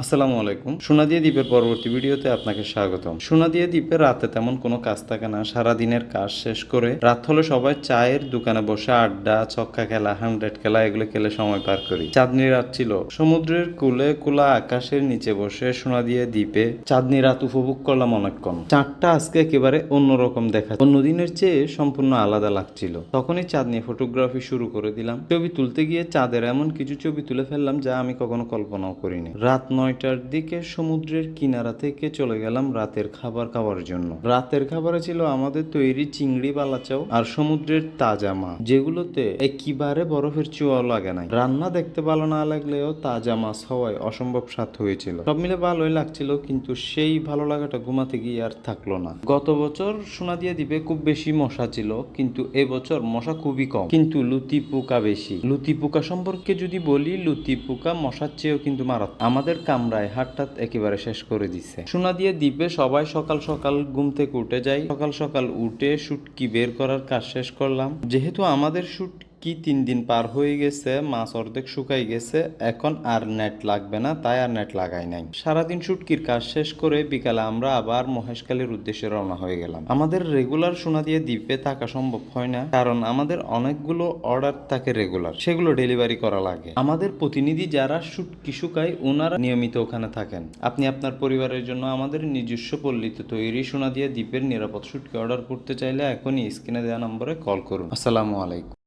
আসসালামু আলাইকুম। সোনাদিয়া দ্বীপের পরবর্তী ভিডিওতে আপনাকে স্বাগতম। সোনাদিয়া দ্বীপে রাতে তেমন কোনো কাজ থাকে না। সারা দিনের কাজ শেষ করে রাত হলে সবাই চায়ের দোকানে বসে আড্ডা, ছক্কা খেলা হান্ড্রেড খেলা, এগুলো খেলে সময় পার করি। চাঁদনি রাত ছিল। সমুদ্রের কুলে কুলা আকাশের নিচে বসে সোনাদিয়া দ্বীপে চাঁদনি রাত উপভোগ করলাম অনেকক্ষণ। চাঁদটা আজকে একেবারে অন্যরকম দেখা অন্য দিনের চেয়ে সম্পূর্ণ আলাদা লাগছিল। তখনই চাঁদনি ফটোগ্রাফি শুরু করে দিলাম। ছবি তুলতে গিয়ে চাঁদের এমন কিছু ছবি তুলে ফেললাম যা আমি কখনো কল্পনাও করিনি। রাত নয়টার দিকে সমুদ্রের কিনারা থেকে চলে গেলাম রাতের খাবার খাওয়ার জন্য। রাতের খাবারে ছিল আমাদের তৈরি চিংড়ি বালাচাও আর সমুদ্রের তাজা মাছ, যেগুলোতে একেবারে বরফের চুয়াও লাগে নাই। রান্না দেখতে ভালো না লাগলেও তাজা মাছ হওয়ায় অসম্ভব স্বাদ হয়েছিল। সব মিলে ভালোই লাগছিল, কিন্তু সেই ভালো লাগাটা ঘুমাতে গিয়ে আর থাকল না। গত বছর সোনা দিয়ে দ্বীপে খুব বেশি মশা ছিল, কিন্তু এবছর মশা খুবই কম। কিন্তু লুতি পোকা বেশি। লুতি পোকা সম্পর্কে যদি বলি, লুতি পোকা মশার চেয়েও কিন্তু মারাত্মক। আমাদের কামরায় হাটটা একেবারে শেষ করে দিছে। সোনা দিয়ে দ্বীপে সবাই সকাল সকাল ঘুম থেকে উঠে যাই। সকাল সকাল উঠে শুটকি বের করার কাজ শেষ করলাম। যেহেতু আমাদের শুট কি তিন দিন পার হয়ে গেছে মাছ অর্ধেক শুকাই গেছে, এখন আর নেট লাগবে না, তাই আর নেট লাগাই নাই। সারাদিন শুটকির কাজ শেষ করে বিকালে আমরা আবার মহেশখালীর উদ্দেশ্যে রওনা হয়ে গেলাম। আমাদের রেগুলার সোনা দিয়ে দ্বীপে থাকা সম্ভব হয় না, কারণ আমাদের অনেকগুলো অর্ডার থাকে রেগুলার সেগুলো ডেলিভারি করা লাগে। আমাদের প্রতিনিধি যারা শুটকি শুকায় ওনারা নিয়মিত ওখানে থাকেন। আপনি আপনার পরিবারের জন্য আমাদের নিজস্ব পল্লীতে তৈরি সোনা দিয়ে দ্বীপের নিরাপদ শুটকি অর্ডার করতে চাইলে এখনই স্ক্রিনে দেওয়া নম্বরে কল করুন। আসসালামু আলাইকুম।